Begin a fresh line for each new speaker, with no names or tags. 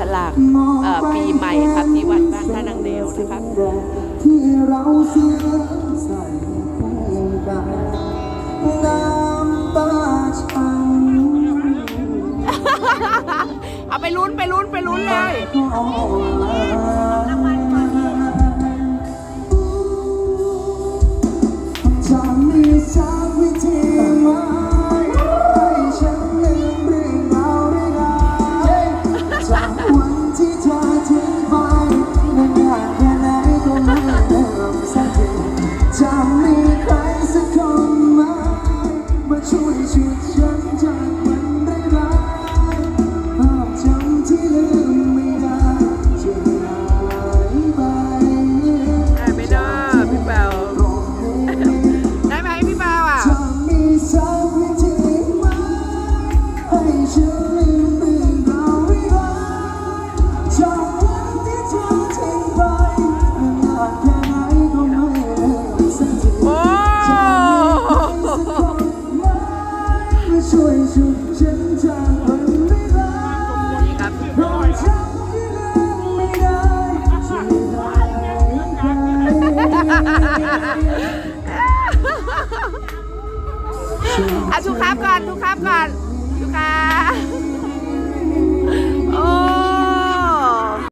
ฉลากเอ่อปีใหม่ครับที่วัดบ้านท่านางเดวนะครับ
ที่เราเสียใส่คู่กันน้ำตาฉัน
เอาไปลุ้นไปลุ้นไปลุ้นเลย
time. ช่วยฉุดฉันจากวันร้าย
นี่ครับ
ๆเพราะฉันที่ลืมไม่ได้จะได้
อะทุกครับก่อนทุกครับก่อน